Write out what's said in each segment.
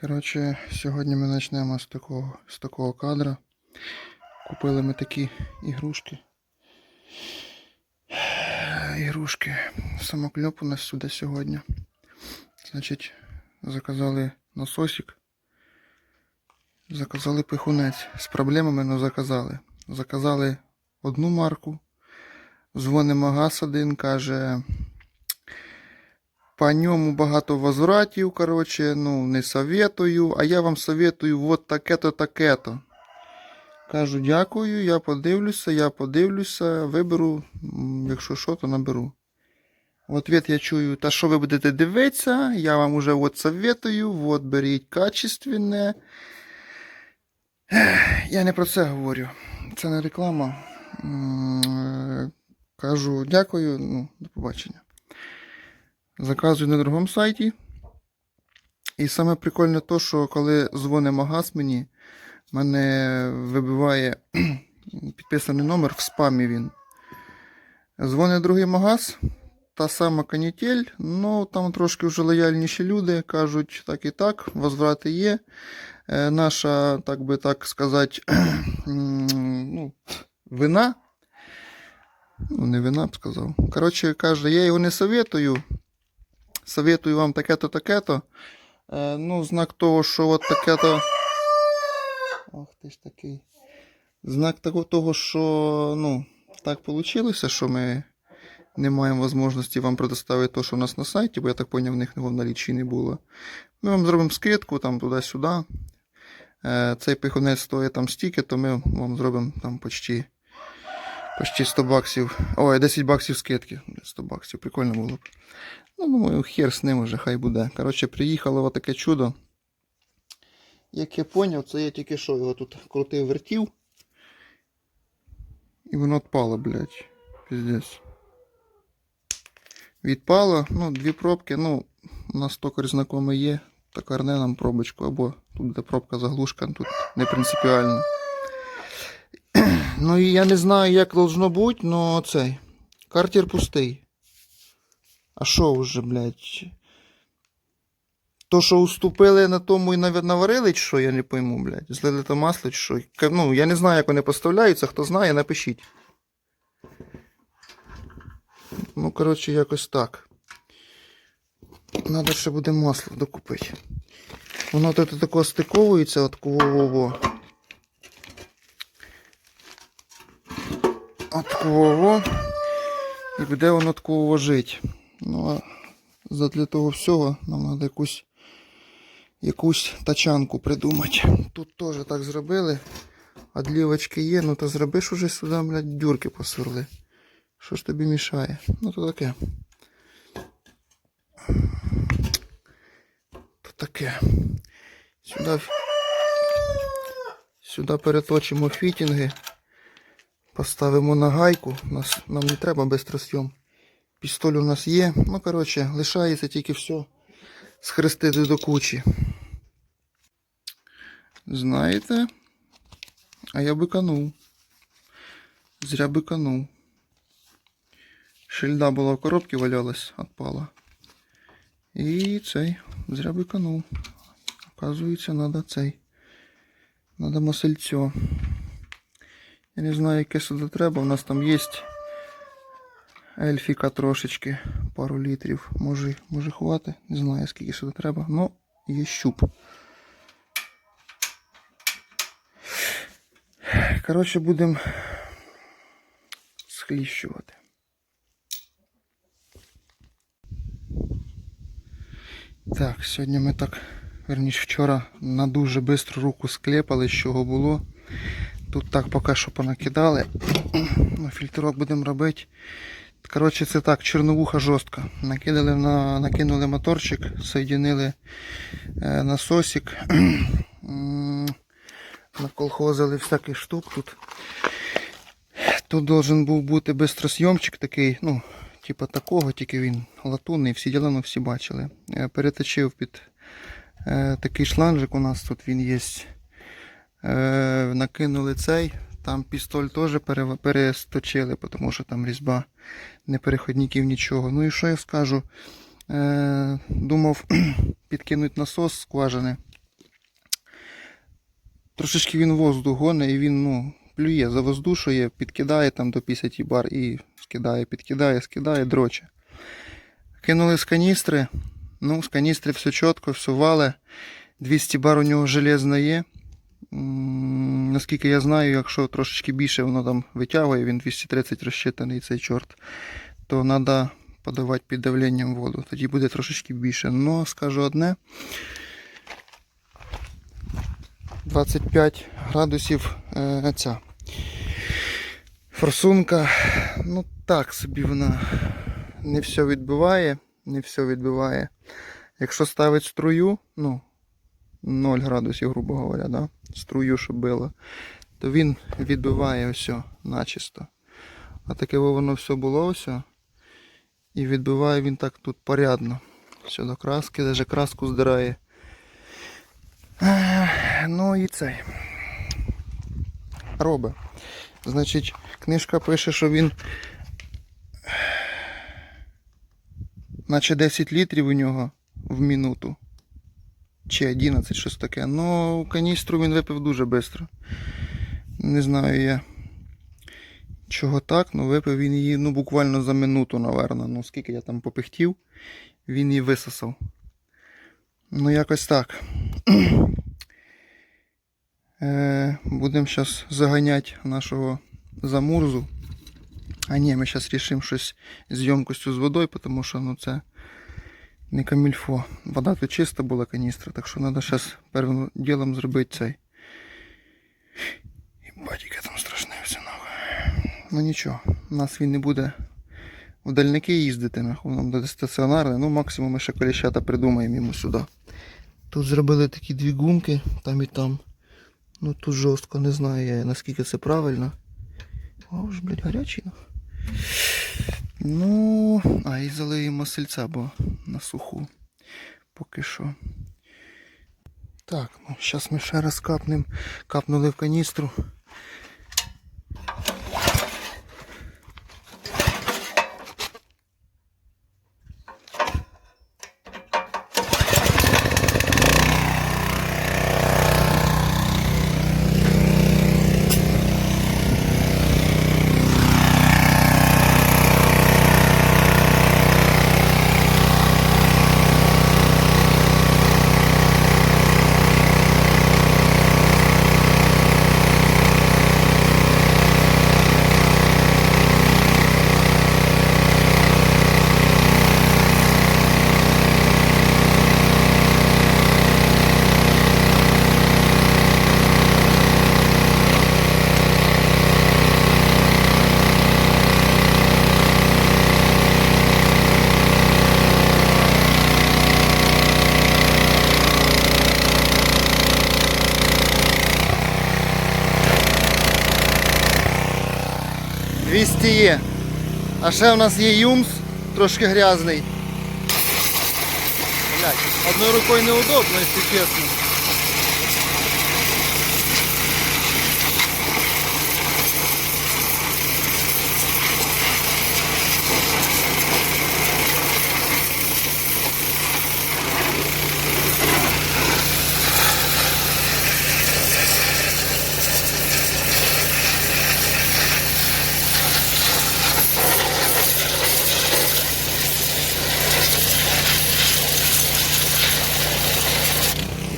Коротше, сьогодні ми почнемо з такого, з такого кадра. Купили ми такі ігрушки. Ігрушки. Самокльоп у нас сюди сьогодні. Значить, заказали насосик. Заказали пихунець. З проблемами, але заказали. Заказали одну марку. Дзвонить магаз один, каже. По ньому багато возвратів, коротше, ну, не советую, а я вам советую вот таке-то, таке-то. Кажу, дякую, я подивлюся, я подивлюся, виберу, якщо що, то наберу. В ответ я чую, та що ви будете дивитися, я вам уже от советую, от беріть качественне. Я не про це говорю. Це не реклама. Е, Кажу, дякую, ну, до побачення. Заказую на другому сайті. І саме прикольне то, що коли дзвонить магаз мені, мене вибиває підписаний номер в спамі він. Дзвонить другий магаз, та сама канітель, ну там трошки вже лояльніші люди кажуть так і так, возврати є. Е, наша, так би так сказати, ну, вина. Ну, не вина б сказав. Коротше, каже, я його не советую. Советую вам таке-то, таке-то. Е, ну, знак того, що от таке-то. Ах ти ж такий. Знак того, що ну, так вийшло, що ми не маємо можливості вам предоставити те, що у нас на сайті, бо я так зрозумів, в них в налічі не було. Ми вам зробимо скидку там туди-сюди. Е, цей пихунець стоїть там стільки, то ми вам зробимо там почти, почти 100 баксів. Ой, 10 баксів скидки. 100 баксів, прикольно було б. Ну, думаю, хер з ним уже, хай буде. Коротше, приїхало отаке чудо. Як я поняв, це я тільки що його тут крутив вертів. І воно відпало, блядь. Піздець. Відпало, ну, дві пробки, ну, у нас токар знайомий є. Токарне нам пробочку, або тут де пробка заглушка, тут не принципіально. Ну і я не знаю, як должно бути, но цей. Картер пустий. А що вже, блядь? То, що уступили на тому і наварили, що, я не пойму, блядь. Злили то масло, чи що. Ну, я не знаю, як вони поставляються, хто знає, напишіть. Ну, коротше, якось так. Надо ще буде масло докупити. Воно тут тако стиковується от кого. От кого. І буде воно такого жити. Ну, а задля того всього нам треба якусь, якусь тачанку придумати. Тут теж так зробили. А длівочки є, ну то зробиш уже сюди, блядь, дюрки посурли. Що ж тобі мішає? Ну то таке. То таке. Сюди, сюди переточимо фітінги. Поставимо на гайку. Нас, нам не треба бистросйом. Пістоль у нас є. Ну, коротше, лишається тільки все схрестити до кучі. Знаєте, а я биканув. Зря биканув. Шильда була в коробці валялась, отпала. І цей, зря биканув. Оказується, треба цей. Надо масельцо. Я не знаю, яке сюди треба. У нас там є ельфіка трошечки, пару літрів. Може, може хвати. Не знаю, скільки сюди треба. Ну, є щуп. Коротше, будемо схліщувати. Так, сьогодні ми так, верніше вчора на дуже бистру руку склепали, з чого було. Тут так поки що понакидали. Ну, Фільтрок будемо робити. Коротше, це так, чорновуха жорстка. Накидали на, накинули моторчик, соєдинили е, насосик. Наколхозили всяких штук тут. Тут должен був бути бистросйомчик такий, ну, типа такого, тільки він латунний, всі діла, ну всі бачили. Е, Переточив під е, такий шланжик у нас тут він є. Е, накинули цей. Там пістоль теж пере- пересточили, тому що там різьба не переходників нічого. Ну і що я скажу? Е, думав підкинути насос скважини. трошечки він воздух гоне і він ну, плює, завоздушує, підкидає там до 50 бар і скидає, підкидає, скидає, дроче. Кинули з каністри. Ну, з каністри все чітко, все вале. 200 бар у нього железно є. Наскільки я знаю, якщо трошечки більше воно там витягує, він 230 розчитаний цей чорт, то треба подавати під давленням воду. Тоді буде трошечки більше. Ну, скажу одне. 25 градусів е, ця форсунка. Ну так собі вона не все відбиває. Не все відбиває. Якщо ставить струю, ну, 0 градусів, грубо говоря, да? струю, щоб било, то він відбиває все начисто. А таке воно все було все. І відбиває він так тут порядно. Все до краски, навіть краску здирає. Ну і цей. Робе. Значить, книжка пише, що він. Наче 10 літрів у нього в минуту. Чи 11, щось таке. Ну, каністру він випив дуже швидко. Не знаю я. Чого так, ну випив він її ну, буквально за минуту, напевно. Ну, скільки я там попихтів, він її висосав. Ну, якось так. Е, Будемо зараз заганяти нашого замурзу. А ні, ми зараз рішимо щось з ємкостю з водою, тому що ну, це не камільфо. Вода тут чиста була каністра, так що треба зараз першим ділом зробити цей. І батіка там страшне все нахуй. Ну нічого, у нас він не буде в дальники їздити, нахуй, нам буде стаціонарне. Ну максимум ми ще коліщата придумаємо йому сюди. Тут зробили такі дві гумки, там і там. Ну тут жорстко, не знаю я наскільки це правильно. О, ж, блядь, гарячий. нахуй. Ну, а і залиємо сельця, бо на суху. Поки що. Так, ну зараз ми ще раз капнемо. Капнули в каністру. – 200 є. А ще в нас є юмс, трошки грязний. Блять, одною рукою неудобно, якщо чесно.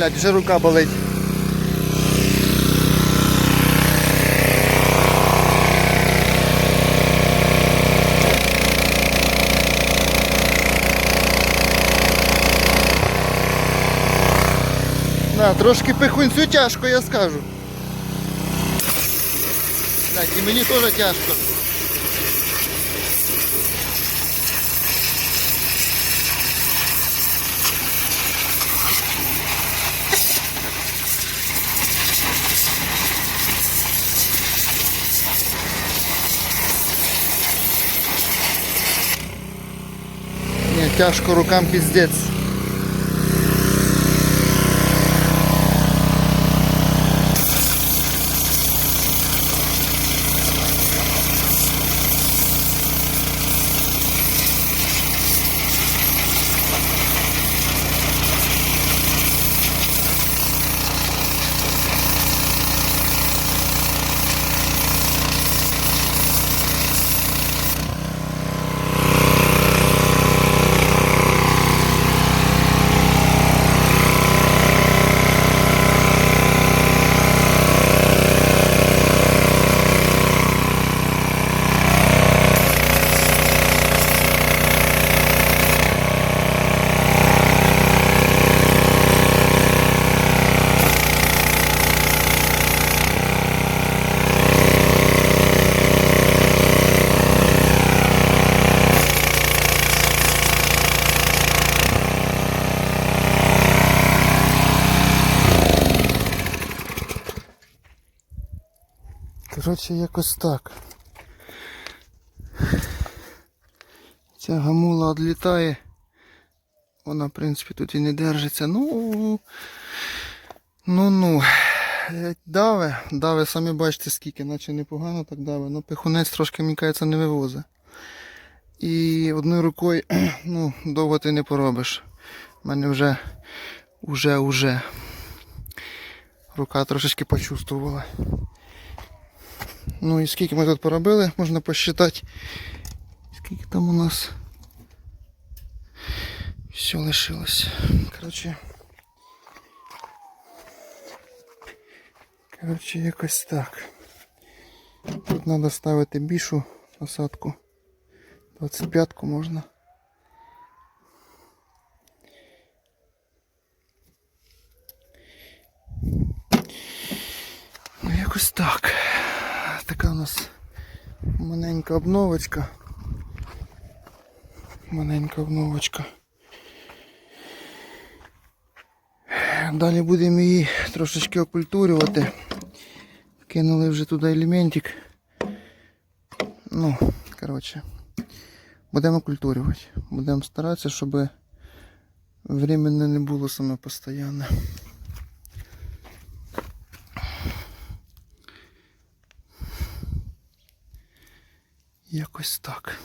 Блядь, вже рука болить. На, трошки пихунцю тяжко, я скажу. Блядь, і мені теж тяжко. Ні, тяжко рукам піздець. Коротше, якось так. Ця гамула відлітає. Вона, в принципі, тут і не держиться. Ну. Ну ну. Е, Даве, даве, самі бачите скільки, наче непогано так даве. Ну, пихунець трошки, мені кажеться, не вивозить. І одною рукою, ну, довго ти не поробиш. У мене вже, уже, уже. Рука трошечки почувствувала. Ну і скільки ми тут поробили, можна посчитати. Скільки там у нас все лишилось. Коротше. Коротше, якось так. Тут треба ставити більшу насадку. 25-ку можна. Ну, якось так. Така у нас маленька обновочка. Маленька обновочка. Далі будемо її трошечки окультурювати. Кинули вже туди елементик. Ну, коротше. Будемо окультурювати. Будемо старатися, щоб временно не було саме постійне. Якось так.